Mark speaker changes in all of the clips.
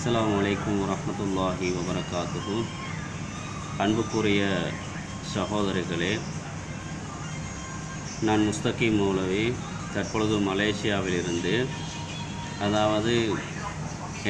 Speaker 1: அஸ்லாம் வலைக்கம் வரமத்துல்லாஹி வபரகாத்துஹு. அன்புக்குரிய சகோதரிகளே நான் முஸ்தகி மௌலவி தற்பொழுது மலேசியாவிலிருந்து அதாவது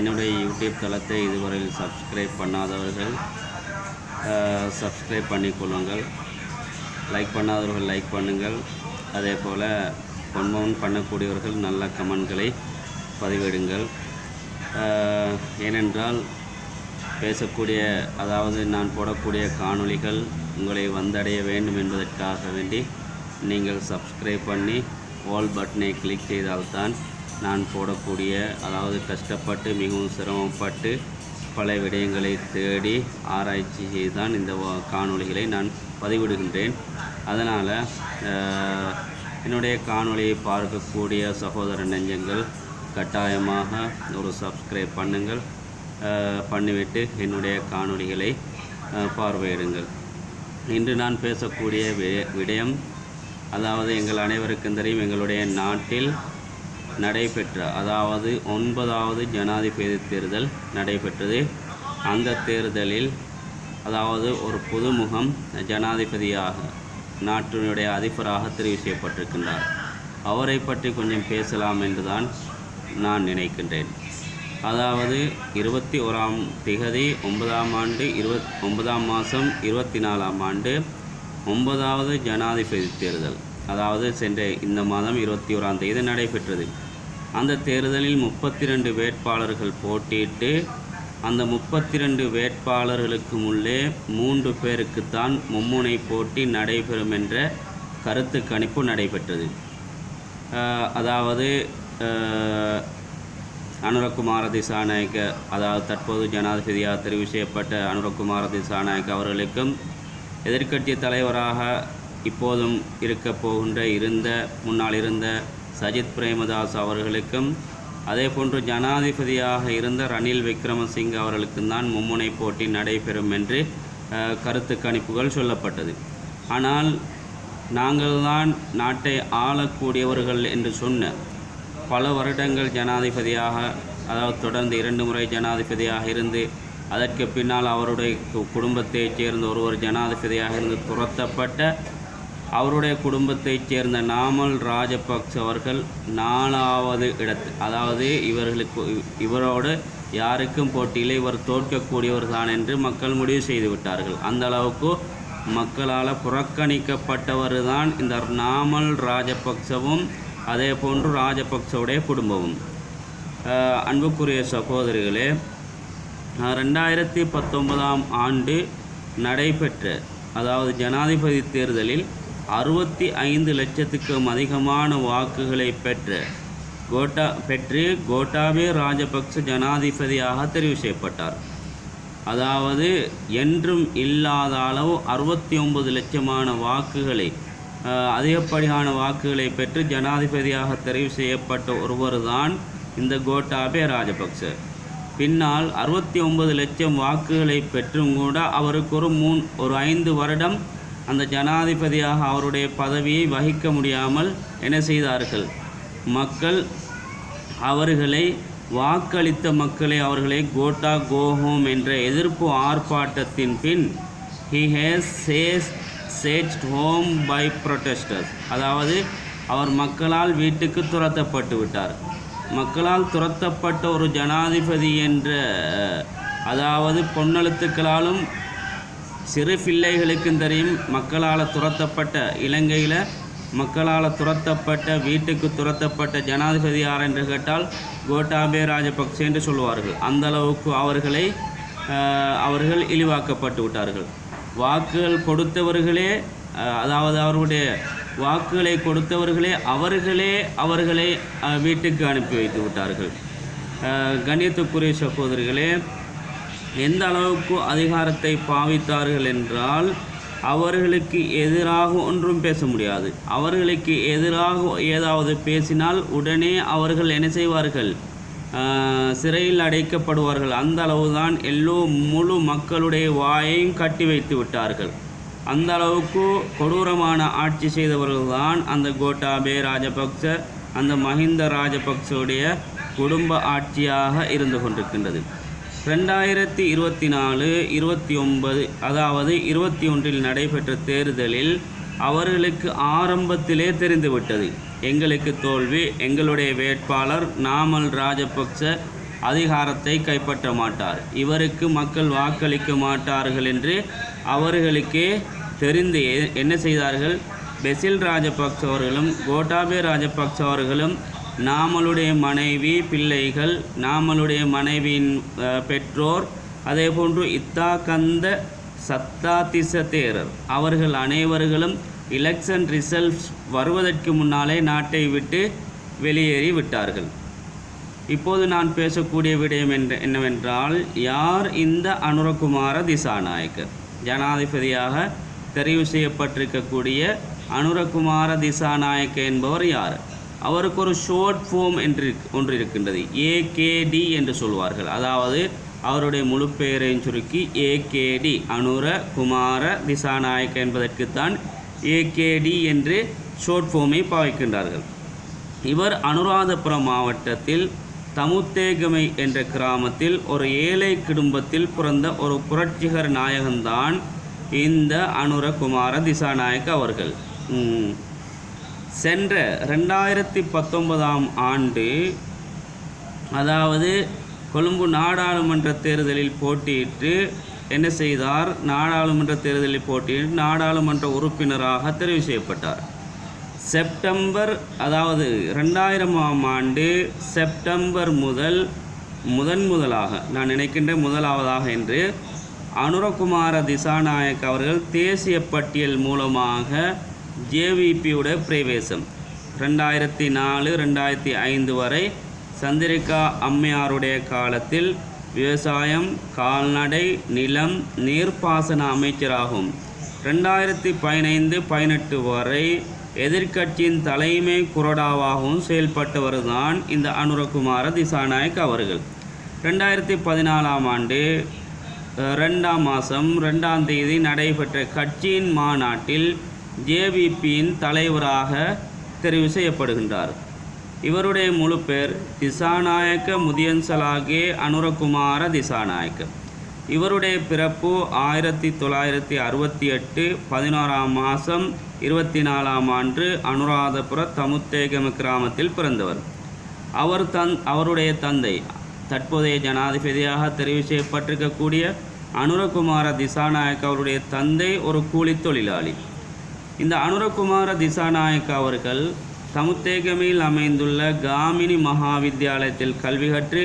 Speaker 1: என்னுடைய யூடியூப் தளத்தை இதுவரையில் சப்ஸ்கிரைப் பண்ணாதவர்கள் சப்ஸ்கிரைப் பண்ணிக்கொள்ளுங்கள் லைக் பண்ணாதவர்கள் லைக் பண்ணுங்கள். அதே போல் பொன்மவன் பண்ணக்கூடியவர்கள் நல்ல கமெண்ட்களை பதிவிடுங்கள். ஏனென்றால் பேசக்கூடிய அதாவது நான் போடக்கூடிய காணொளிகள் உங்களை வந்தடைய வேண்டும் என்பதற்காக வேண்டி நீங்கள் சப்ஸ்கிரைப் பண்ணி ஆல் பட்டனை கிளிக் செய்தால்தான் நான் போடக்கூடிய அதாவது கஷ்டப்பட்டு மிகவும் சிரமப்பட்டு பல விடயங்களை தேடி ஆராய்ச்சி செய்து தான் இந்த வா- காணொளிகளை நான் பதிவிடுகின்றேன். அதனால் என்னுடைய காணொளியை பார்க்கக்கூடிய சகோதர நெஞ்சங்கள் கட்டாயமாக ஒரு சப்ஸ்கிரைப் பண்ணுங்கள். பண்ணிவிட்டு என்னுடைய காணொளிகளை பார்வையிடுங்கள். இன்று நான் பேசக்கூடிய வி- விடயம் அதாவது எங்கள் அனைவருக்கும் தெரியும் எங்களுடைய நாட்டில் நடைபெற்ற அதாவது ஒன்பதாவது ஜனாதிபதி தேர்தல் நடைபெற்றது. அந்த தேர்தலில் அதாவது ஒரு புதுமுகம் ஜனாதிபதியாக நாட்டினுடைய அதிபராக தெரிவு செய்யப்பட்டிருக்கின்றார். அவரை பற்றி கொஞ்சம் பேசலாம் என்றுதான் நான் நினைக்கின்றேன். அதாவது இருபத்தி ஓராம் திகதி ஒன்பதாம் ஆண்டு இருபத் ஒன்பதாம் மாதம் இருபத்தி நாலாம் ஆண்டு ஒன்பதாவது ஜனாதிபதி தேர்தல். அதாவது சென்ற இந்த மாதம் இருபத்தி ஓராம் தேதி நடைபெற்றது. அந்த தேர்தலில் முப்பத்தி ரெண்டு வேட்பாளர்கள் போட்டியிட்டு அந்த முப்பத்தி ரெண்டு வேட்பாளர்களுக்கு முள்ளே மூன்று பேருக்குத்தான் மும்முனை போட்டி நடைபெறும் என்ற கருத்து கணிப்பு நடைபெற்றது. அதாவது அனுரகுமார திசாநாயக்க அதாவது தற்போது ஜனாதிபதியாக தெரிவு செய்யப்பட்ட அனுரகுமார திசாநாயக்க அவர்களுக்கும் எதிர்க்கட்சி தலைவராக இப்போதும் இருக்க போகின்ற இருந்த முன்னால் இருந்த சஜித் பிரேமதாஸ் அவர்களுக்கும் அதே போன்று ஜனாதிபதியாக இருந்த ரணில் விக்ரமசிங்க அவர்களுக்கும் தான் மும்முனை போட்டி நடைபெறும் என்று கருத்து கணிப்புகள் சொல்லப்பட்டது. ஆனால் நாங்கள்தான் நாட்டை ஆளக்கூடியவர்கள் என்று சொன்ன பல வருடங்கள் ஜனாதிபதியாக அதாவது தொடர்ந்து இரண்டு முறை ஜனாதிபதியாக இருந்து அதற்கு பின்னால் அவருடைய கு- குடும்பத்தைச் சேர்ந்த ஒருவர் ஜனாதிபதியாக இருந்து துரத்தப்பட்ட அவருடைய குடும்பத்தைச் சேர்ந்த நாமல் ராஜபக்ச அவர்கள் நாலாவது இடத்து அதாவது இவர்களுக்கு இவரோடு யாருக்கும் போட்டியில் இவர் தோற்கக்கூடியவர் தான் என்று மக்கள் முடிவு செய்து விட்டார்கள். அந்த அளவுக்கு மக்களால் புறக்கணிக்கப்பட்டவர் தான் இந்த நாமல் ராஜபக்சவும் அதே போன்று ராஜபக்சவுடைய குடும்பமும். அன்புக்குரிய சகோதரிகளே ரெண்டாயிரத்தி பத்தொன்பதாம் ஆண்டு நடைபெற்ற அதாவது ஜனாதிபதி தேர்தலில் அறுபத்தி ஐந்து லட்சத்துக்கும் அதிகமான வாக்குகளை பெற்ற கோட்டா பெற்று கோட்டாபே ராஜபக்ச ஜனாதிபதியாக தெரிவு செய்யப்பட்டார். அதாவது என்றும் இல்லாத அளவு அறுபத்தி ஒன்பது லட்சமான வாக்குகளை அதிகப்படியான வாக்குகளை பெற்று ஜனாதிபதியாக தெரிவு செய்யப்பட்ட ஒருவர் தான் இந்த கோட்டாபே ராஜபக்ச. பின்னால் அறுபத்தி ஒன்பது லட்சம் வாக்குகளை பெற்றும் கூட அவருக்கு ஒரு மூன் ஒரு ஐந்து வருடம் அந்த ஜனாதிபதியாக அவருடைய பதவியை வகிக்க முடியாமல் என்ன செய்தார்கள்? மக்கள் அவர்களை வாக்களித்த மக்களை அவர்களை கோட்டா கோஹோம் என்ற எதிர்ப்பு ஆர்ப்பாட்டத்தின் பின் he has chase chased home by protesters அதாவது அவர் மக்களால் வீட்டுக்கு துரத்தப்பட்டு விட்டார். மக்களால் துரத்தப்பட்ட ஒரு ஜனாதிபதி என்ற அதாவது பொன்னெழுத்துக்களாலும் சிறு பிள்ளைகளுக்கும் தெரியும் மக்களால் துரத்தப்பட்ட இலங்கையில் மக்களால் துரத்தப்பட்ட வீட்டுக்கு துரத்தப்பட்ட ஜனாதிபதி யார் என்று கேட்டால் கோட்டாபே ராஜபக்சே என்று சொல்லுவார்கள். அந்த அளவுக்கு அவர்களை அவர்கள் இழிவாக்கப்பட்டு விட்டார்கள். வாக்குகள் கொடுத்தவர்களே அதாவது அவர்களுடைய வாக்குகளை கொடுத்தவர்களே அவர்களே அவர்களை வீட்டுக்கு அனுப்பி வைத்து விட்டார்கள். கணித்துக்குரிய சகோதரிகளே எந்த அளவுக்கு அதிகாரத்தை பாவித்தார்கள் என்றால் அவர்களுக்கு எதிராக ஒன்றும் பேச முடியாது. அவர்களுக்கு எதிராக ஏதாவது பேசினால் உடனே அவர்கள் என்ன செய்வார்கள்? சிறையில் அடைக்கப்படுவார்கள். அந்த அளவுதான் எல்லோ முழு மக்களுடைய வாயையும் கட்டி வைத்து விட்டார்கள். அந்த அளவுக்கு கொடூரமான ஆட்சி செய்தவர்கள்தான் அந்த கோட்டாபே ராஜபக்ச அந்த மஹிந்த ராஜபக்சவுடைய குடும்ப ஆட்சியாக இருந்து கொண்டிருக்கின்றது. ரெண்டாயிரத்தி இருபத்தி நாலு இருபத்தி ஒன்பது அதாவது இருபத்தி ஒன்றில் நடைபெற்ற தேர்தலில் அவர்களுக்கு ஆரம்பத்திலே தெரிந்துவிட்டது. எங்களுக்கு தோல்வி எங்களுடைய வேட்பாளர் நாமல் ராஜபக்ச அதிகாரத்தை கைப்பற்ற மாட்டார். இவருக்கு மக்கள் வாக்களிக்க மாட்டார்கள் என்று அவர்களுக்கே தெரிந்து என்ன செய்தார்கள்? பெசில் ராஜபக்ச அவர்களும் கோட்டாபே ராஜபக்ச அவர்களும் நாமளுடைய மனைவி பிள்ளைகள் நாமளுடைய மனைவியின் பெற்றோர் அதே போன்று இத்தாக்கந்த சத்தாதிச தேரர் அவர்கள் அனைவர்களும் எலெக்ஷன் ரிசல்ட்ஸ் வருவதற்கு முன்னாலே நாட்டை விட்டு வெளியேறி விட்டார்கள். இப்போது நான் பேசக்கூடிய விடயம் என்ற என்னவென்றால் யார் இந்த அனுரகுமார திசாநாயக்கர் ஜனாதிபதியாக தெரிவு செய்யப்பட்டிருக்கக்கூடிய அனுரகுமார திசாநாயக்க என்பவர் யார்? அவருக்கு ஒரு ஷோர்ட் ஃபார்ம் என்று ஒன்று இருக்கின்றது. ஏகேடி என்று சொல்வார்கள். அதாவது அவருடைய முழு பெயரையும் சுருக்கி ஏகேடி அனுர குமார திசாநாயக்க என்பதற்குத்தான் ஏகேடி என்று ஷோர்ட் ஃபார்மை பாவிக்கின்றார்கள். இவர் அனுராதபுரம் மாவட்டத்தில் தமுத்தேகமை என்ற கிராமத்தில் ஒரு ஏழை குடும்பத்தில் பிறந்த ஒரு புரட்சிகர நாயகன்தான் இந்த அனுரகுமார திசாநாயக் அவர்கள். சென்ற ரெண்டாயிரத்தி பத்தொன்பதாம் ஆண்டு அதாவது கொழும்பு நாடாளுமன்ற தேர்தலில் போட்டியிட்டு என்ன செய்தார்? நாடாளுமன்ற தேர்தலில் போட்டியிட்டு நாடாளுமன்ற உறுப்பினராக தெரிவு செய்யப்பட்டார். செப்டம்பர் அதாவது ரெண்டாயிரமாம் ஆண்டு செப்டம்பர் முதல் முதன் முதலாக நான் நினைக்கின்ற முதலாவதாக என்று அனுரகுமார திசாநாயக் அவர்கள் தேசிய பட்டியல் மூலமாக ஜேவிபியுடைய பிரவேசம். ரெண்டாயிரத்தி நாலு ரெண்டாயிரத்தி ஐந்து வரை சந்திரிகா அம்மையாருடைய காலத்தில் விவசாயம் கால்நடை நிலம் நீர்ப்பாசன அமைச்சராகும். ரெண்டாயிரத்தி பதினைந்து பதினெட்டு வரை எதிர்க்கட்சியின் தலைமை குரடாவாகவும் செயல்பட்டவர்தான் இந்த அனுரகுமார திசாநாயக் அவர்கள். ரெண்டாயிரத்தி பதினாலாம் ஆண்டு ரெண்டாம் மாதம் ரெண்டாம் தேதி நடைபெற்ற கட்சியின் மாநாட்டில் ஜேவிபியின் தலைவராக தெரிவு செய்யப்படுகின்றார். இவருடைய முழு பேர் திசாநாயக்க முதியன்சலாகே அனுரகுமார திசாநாயக்க இவருடைய பிறப்பு ஆயிரத்தி தொள்ளாயிரத்தி அறுபத்தி எட்டு பதினோராம் மாதம் இருபத்தி நாலாம் ஆண்டு அனுராதபுர தமுத்தேகம கிராமத்தில் பிறந்தவர். அவர் தன் அவருடைய தந்தை தற்போதைய ஜனாதிபதியாக தெரிவு செய்யப்பட்டிருக்கக்கூடிய அனுரகுமார திசாநாயக் அவருடைய தந்தை ஒரு கூலி தொழிலாளி. இந்த அனுரகுமார திசாநாயக் அவர்கள் சமுத்தேகமில் அமைந்துள்ள காமினி மகாவித்தியாலயத்தில் கல்வி கற்று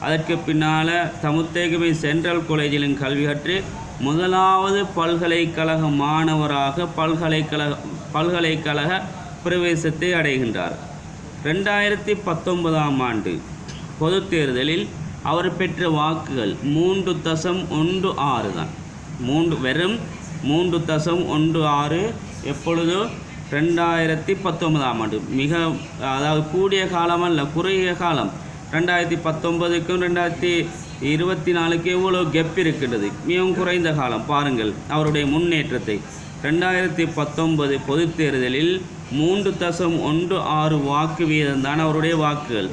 Speaker 1: அதற்கு பின்னால் தமுத்தேகமை சென்ட்ரல் காலேஜிலும் கல்வி கற்று முதலாவது பல்கலைக்கழக மாணவராக பல்கலைக்கழக பல்கலைக்கழக பிரவேசத்தை அடைகின்றார். ரெண்டாயிரத்தி பத்தொன்பதாம் ஆண்டு பொதுத் தேர்தலில் அவர் பெற்ற வாக்குகள் மூன்று தசம் ஒன்று ஆறு தான். மூன்று வெறும் மூன்று தசம் ஒன்று ஆறு எப்பொழுதோ ரெண்டாயிரத்தி பத்தொன்பதாம் ஆண்டு. மிக அதாவது கூடிய காலம் அல்ல குறுகிய காலம். ரெண்டாயிரத்தி பத்தொன்பதுக்கும் ரெண்டாயிரத்தி இருபத்தி நாலுக்கு எவ்வளோ கெப் இருக்கின்றது? மிகவும் குறைந்த காலம். பாருங்கள் அவருடைய முன்னேற்றத்தை. ரெண்டாயிரத்தி பத்தொன்பது பொதுத் தேர்தலில் மூன்று தசம் ஒன்று ஆறு வாக்கு வீதம்தான் அவருடைய வாக்குகள்.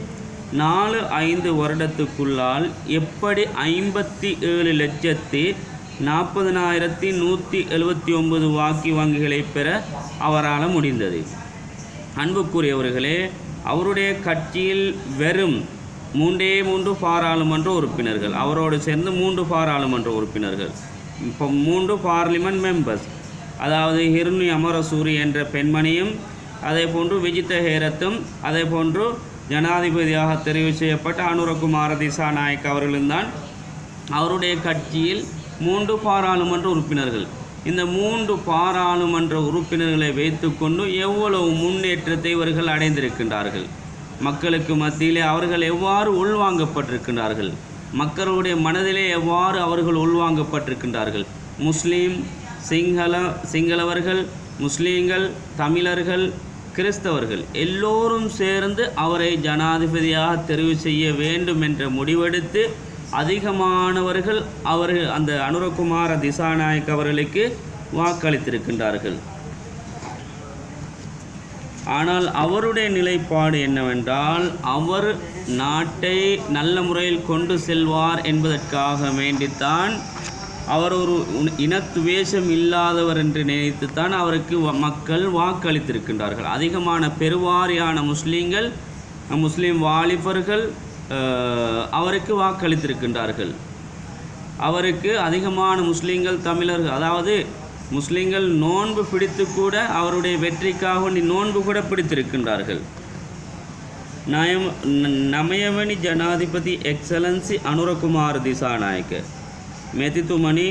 Speaker 1: நாலு ஐந்து வருடத்துக்குள்ளால் எப்படி ஐம்பத்தி ஏழு லட்சத்தி நாற்பதனாயிரத்தி நூற்றி எழுபத்தி ஒன்பது வாக்கு வங்கிகளை பெற அவரால் முடிந்தது. அன்புக்குரியவர்களே அவருடைய கட்சியில் வெறும் மூன்றே மூன்று பாராளுமன்ற உறுப்பினர்கள் அவரோடு சேர்ந்து மூன்று பாராளுமன்ற உறுப்பினர்கள் இப்போ மூன்று பார்லிமெண்ட் மெம்பர்ஸ் அதாவது ஹிருணி அமரசூரி என்ற பெண்மணியும் அதே போன்று விஜித ஹேரத்தும் அதே போன்று ஜனாதிபதியாக தெரிவு செய்யப்பட்ட அனுரகுமார திசாநாயக் அவர்களும் தான் அவருடைய கட்சியில் மூன்று பாராளுமன்ற உறுப்பினர்கள். இந்த மூன்று பாராளுமன்ற உறுப்பினர்களை வைத்துக்கொண்டு எவ்வளவு முன்னேற்றத்தை இவர்கள் அடைந்திருக்கின்றார்கள். மக்களுக்கு மத்தியிலே அவர்கள் எவ்வாறு உள்வாங்கப்பட்டிருக்கின்றார்கள். மக்களுடைய மனதிலே எவ்வாறு அவர்கள் உள்வாங்கப்பட்டிருக்கின்றார்கள். முஸ்லீம் சிங்கள சிங்களவர்கள் முஸ்லீம்கள் தமிழர்கள் கிறிஸ்தவர்கள் எல்லோரும் சேர்ந்து அவரை ஜனாதிபதியாக தெரிவு செய்ய வேண்டும் என்ற முடிவெடுத்து அதிகமானவர்கள் அவர்கள் அந்த அனுரகுமார திசாநாயக் அவர்களுக்கு வாக்களித்திருக்கின்றார்கள். ஆனால் அவருடைய நிலைப்பாடு என்னவென்றால் அவர் நாட்டை நல்ல முறையில் கொண்டு செல்வார் என்பதற்காக வேண்டித்தான் அவர் ஒரு இனத்துவேஷம் இல்லாதவர் என்று நினைத்துத்தான் அவருக்கு வ- மக்கள் வாக்களித்திருக்கின்றார்கள். அதிகமான பெருவாரியான முஸ்லீம்கள் முஸ்லீம் வாலிபர்கள் அவருக்கு வாக்களித்திருக்கின்றார்கள் அவருக்கு அதிகமான முஸ்லீம்கள் தமிழர்கள் அதாவது முஸ்லீம்கள் நோன்பு பிடித்து கூட அவருடைய வெற்றிக்காக வேண்டி நோன்பு கூட பிடித்திருக்கின்றார்கள் நயம் ந- නමයවැනි ජනාධිපති එක්සලන්සි අනුරකුමාර දිසානායක මෙතිතුමනි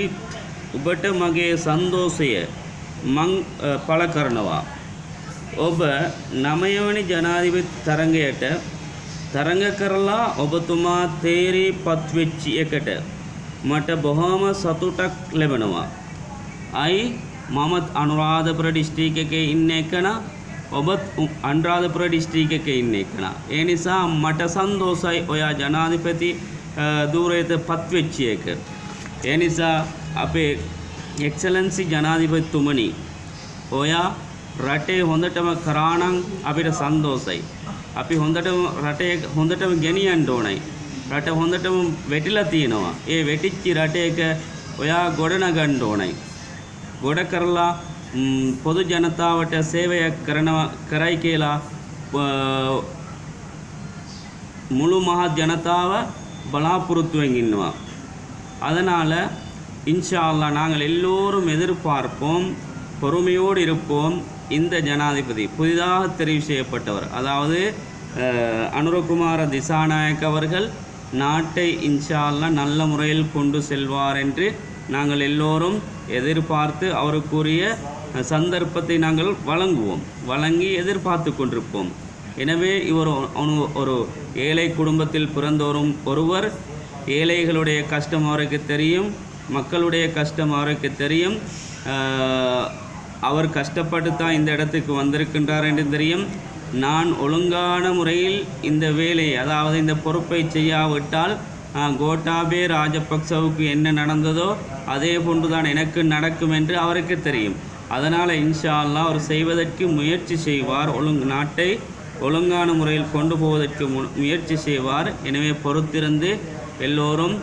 Speaker 1: ඔබට මගේ සන්දෝසය මං අ, පළ කරනවා ඔබ නමයවැනි ජනාධිපති තරඟයට තරඟ කරලා ඔබතුමා තේරී පත්වෙච්චි එකට මට බොහොම සතුටක් ලැබෙනවා අයි මමත් අනුරාධපුර ඩිස්ට්‍රික් එකේ ඉන්න එකන ඔබත් උ- අනුරාධපුර ඩිස්ට්‍රික් එකේ ඉන්න එකන. ඒ නිසා මට සන්දෝසයි ඔයා ජනාධිපති අ, ධූරයට පත්වෙච්චි එක. ඒ නිසා අපේ එක්සලන්සි ජනාධිපතිතුමනි ඔයා රටේ හොඳටම කරානං අපිට සන්දෝසයි. අපි හොඳටම රටේ හොඳටම ගෙනියන්න ඕනයි. රට හොඳටම වැටිලා තියෙනවා. ඒ වැටිච්චි රටේක ඔයා ගොඩනගන්න ඕනයි. ගොඩ කරලා ම්, පොදු ජනතාවට සේවයක් කරනවා කරයි කියලා අ, முழு மகா ஜனதாவை பலாப்புறுத்துவங்க இன்னும் அதனால் இன்ஷா அல்லாஹ் நாங்கள் எல்லோரும் எதிர்பார்ப்போம் பொறுமையோடு இருப்போம் இந்த ஜனாதிபதி புதிதாக தெரிவு செய்யப்பட்டவர் அதாவது அனுரகுமார திசாநாயக் அவர்கள் நாட்டை இன்ஷால்லா நல்ல முறையில் கொண்டு செல்வார் என்று நாங்கள் எல்லோரும் எதிர்பார்த்து அவருக்குரிய சந்தர்ப்பத்தை நாங்கள் வழங்குவோம் வழங்கி எதிர்பார்த்து கொண்டிருப்போம். எனவே இவர் ஒரு- ஒரு ஏழை குடும்பத்தில் பிறந்தோரும் ஒருவர் ஏழைகளுடைய கஷ்டம் அவருக்கு தெரியும் மக்களுடைய கஷ்டம் அவருக்கு தெரியும் அவர் கஷ்டப்பட்டு தான் இந்த இடத்துக்கு வந்திருக்கின்றார் என்று தெரியும். நான் ஒழுங்கான முறையில் இந்த வேலையை அதாவது இந்த பொறுப்பை செய்யாவிட்டால் கோட்டாபே ராஜபக்சவுக்கு என்ன நடந்ததோ அதே போன்றுதான் எனக்கு நடக்கும் என்று அவருக்கு தெரியும். அதனால் இன்ஷா அல்லா அவர் செய்வதற்கு முயற்சி செய்வார். ஒழுங்கு நாட்டை ஒழுங்கான முறையில் கொண்டு போவதற்கு முயற்சி செய்வார். எனவே பொறுத்திருந்து எல்லோரும்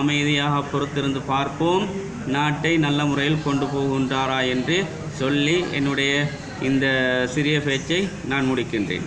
Speaker 1: அமைதியாக பொறுத்திருந்து பார்ப்போம். நாட்டை நல்ல முறையில் கொண்டு போகின்றாரா என்று சொல்லி என்னுடைய இந்த சிறிய பேச்சை நான் முடிக்கின்றேன்.